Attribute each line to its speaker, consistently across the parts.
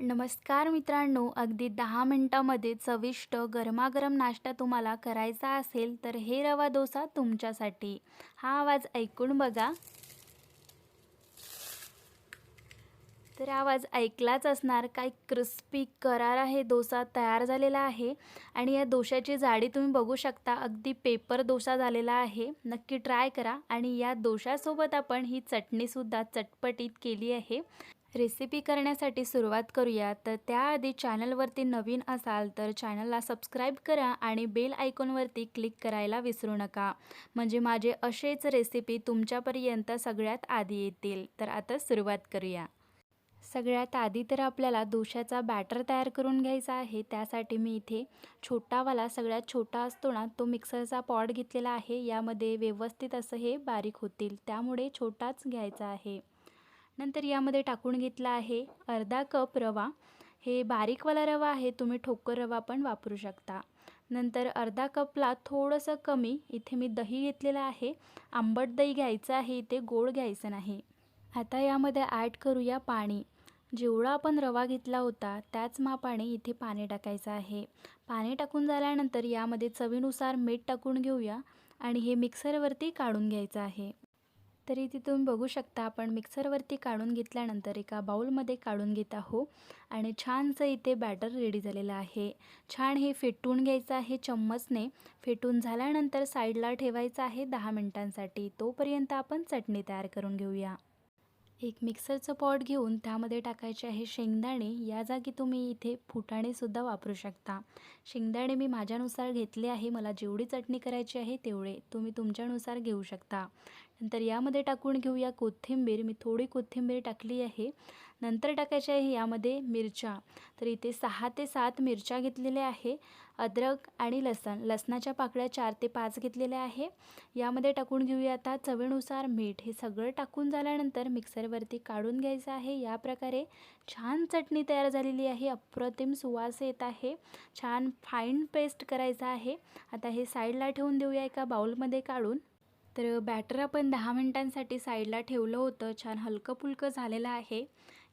Speaker 1: नमस्कार मित्रांनो अगदी दहा मिनटामध्ये चविष्ट गरमागरम नाश्ता तुम्हाला करायचा असेल तर हे रवा डोसा तुमच्यासाठी. हा आवाज ऐकून बघा. तर आवाज ऐकलाच असणार काय क्रिस्पी करार हे डोसा तयार झालेला आहे आणि या डोशाची जाडी तुम्ही बघू शकता अगदी पेपर डोसा झालेला आहे. नक्की ट्राय करा आणि या डोशासोबत आपण ही चटणीसुद्धा चटपटीत केली आहे. रेसिपी करण्यासाठी सुरुवात करूया. तर त्याआधी चॅनलवरती नवीन असाल तर चॅनलला सबस्क्राईब करा आणि बेल आयकॉनवरती क्लिक करायला विसरू नका. म्हणजे माझे असेच रेसिपी तुमच्यापर्यंत सगळ्यात आधी येतील. तर आता सुरुवात करूया. सगळ्यात आधी तर आपल्याला दोशाचा बॅटर तयार करून घ्यायचा आहे. त्यासाठी मी इथे छोटावाला सगळ्यात छोटा असतो ना तो मिक्सरचा पॉट घेतलेला आहे. यामध्ये व्यवस्थित असं हे बारीक होतील. त्यामुळे छोटाच घ्यायचा आहे. नंतर यामध्ये टाकून घेतला आहे अर्धा कप रवा. हे बारीकवाला रवा आहे तुम्ही ठोकर रवा पण वापरू शकता. नंतर अर्धा कपला थोडंसं कमी इथे मी दही घेतलेलं आहे. आंबट दही घ्यायचं आहे इथे गोड घ्यायचं नाही. आता यामध्ये ॲड करूया पाणी. जेवढा आपण रवा घेतला होता त्याच मापाने इथे पाणी टाकायचं आहे. पाणी टाकून झाल्यानंतर यामध्ये चवीनुसार मीठ टाकून घेऊया आणि हे मिक्सरवरती काढून घ्यायचं आहे. तरी इथे तुम्ही बघू शकता आपण. मिक्सरवरती काढून घेतल्यानंतर एका बाऊलमध्ये काढून घेत आहो आणि छानसं इथे बॅटर रेडी झालेलं आहे. छान हे फेटून घ्यायचं आहे चम्मचने. फेटून झाल्यानंतर साईडला ठेवायचं आहे दहा मिनटांसाठी. तोपर्यंत आपण चटणी तयार करून घेऊया. एक मिक्सरचं पॉट घेऊन त्यामध्ये टाकायचे आहे शेंगदाणे. या जागी तुम्ही इथे फुटाणेसुद्धा वापरू शकता. शेंगदाणे मी माझ्यानुसार घेतले आहे. मला जेवढी चटणी करायची आहे तेवढे तुम्ही तुमच्यानुसार घेऊ शकता. नंतर यामध्ये टाकून घेऊया कोथिंबीर. मी थोडी कोथिंबीर टाकली आहे. नंतर टाकायची आहे यामध्ये मिरच्या. तर इथे सहा ते सात मिरच्या घेतलेल्या आहे. अद्रक आणि लसण. लसणाच्या पाकळ्या चार ते पाच घेतलेल्या आहे. यामध्ये टाकून घेऊया आता चवीनुसार मीठ. हे सगळं टाकून झाल्यानंतर मिक्सरवरती काढून घ्यायचं आहे. या प्रकारे छान चटणी तयार झालेली आहे. अप्रतिम सुवास येत आहे. छान फाईन पेस्ट करायचं आहे. आता हे साईडला ठेवून देऊया एका बाऊलमध्ये काढून. तर बॅटर आपण दहा मिनटांसाठी साईडला ठेवलं होतं. छान हलकं फुलकं झालेलं आहे.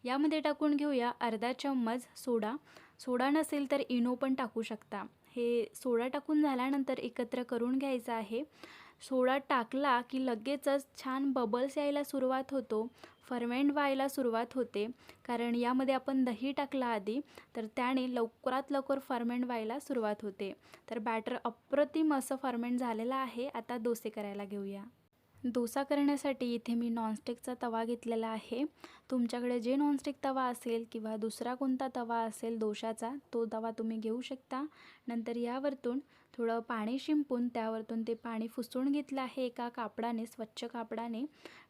Speaker 1: यामध्ये टाकून घेऊया अर्धा चम्मच सोडा. सोडा नसेल तर इनो पण टाकू शकता. हे सोडा टाकून झाल्यानंतर एकत्र करून घ्यायचं आहे. सोडा टाकला की लगेचच छान बबल्स यायला सुरुवात होतो. फर्मेंट व्हायला सुरुवात होते. कारण यामध्ये आपण दही टाकला आधी तर त्याने लवकरात लवकर फर्मेंट व्हायला सुरुवात होते. तर बॅटर अप्रतिम असं फर्मेंट झालेलं आहे. आता डोसे करायला घेऊया. डोसा करण्यासाठी इथे मी नॉनस्टिकचा तवा घेतलेला आहे. तुमच्याकडे जे नॉनस्टिक तवा असेल किंवा दुसरा कोणता तवा असेल दोशाचा तो तवा तुम्ही घेऊ शकता. नंतर यावरतून थोडं पाणी शिंपून त्यावरतून ते पाणी फुसून घेतलं आहे एका कापडाने स्वच्छ कापडाने.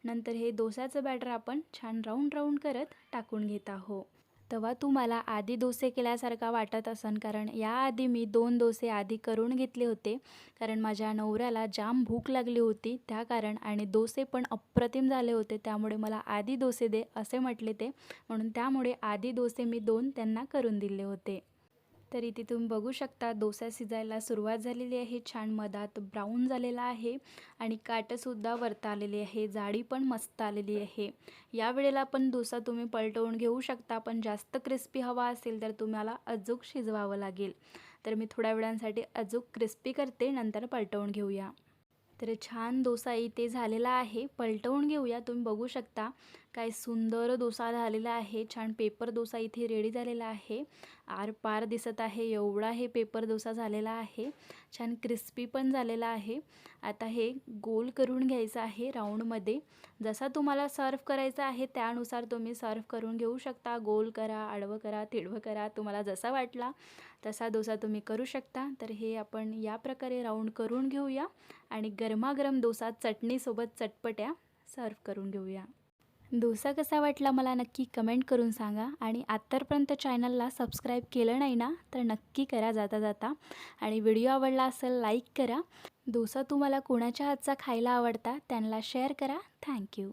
Speaker 1: नंतर हे डोसाचं बॅटर आपण छान राऊंड राऊंड करत टाकून घेत आहोत. तेव्हा तुम्हाला आधी डोसे केल्यासारखा वाटत असन. कारण याआधी मी दोन डोसे आधी करून घेतले होते. कारण माझ्या नवऱ्याला जाम भूक लागली होती. त्या कारण आणि डोसे पण अप्रतिम झाले होते. त्यामुळे मला आधी डोसे दे असे म्हटले ते. म्हणून त्यामुळे आधी डोसे मी दोन त्यांना करून दिले होते. तर इथे तुम्ही बघू शकता. डोसा शिजायला सुरुवात झालेली आहे. छान मधात ब्राऊन झालेला आहे आणि काटंसुद्धा वरता आलेली आहे. जाडी पण मस्त आलेली आहे. या वेळेला पण डोसा तुम्ही पलटवून घेऊ शकता. पण जास्त क्रिस्पी हवा असेल तर तुम्हाला अजूक शिजवावं लागेल. तर मी थोड्या वेळांसाठी अजूक क्रिस्पी करते. नंतर पलटवून घेऊया. तर छान डोसा इथे झालेला आहे. पलटवून घेऊया. तुम्ही बघू शकता. काय सुंदर डोसा झालेला आहे छान पेपर डोसा इथे रेडी झालेला आहे. आर पार दिसत आहे एवढा हे पेपर डोसा झालेला आहे. छान क्रिस्पी पण झालेला आहे. आता हे गोल करून घ्यायचं आहे राऊंडमध्ये जसा तुम्हाला सर्व करायचा आहे त्यानुसार तुम्ही सर्व करून घेऊ शकता. गोल करा आडवं करा तिडवं करा तुम्हाला जसा वाटला तसा डोसा तुम्ही करू शकता. तर हे आपण या प्रकारे राऊंड करून घेऊया आणि गरमागरम डोसा चटणीसोबत चटपट्या सर्व करून घेऊया. डोसा कसा वाटला मला नक्की कमेंट करून सांगा आणि आत्तापर्यंत चॅनलला सबस्क्राईब केलं नाही ना तर नक्की करा जाता जाता. आणि व्हिडिओ आवडला असेल लाईक करा. डोसा तुम्हाला कोणाच्या हातचा खायला आवडता त्यांना शेअर करा. थँक्यू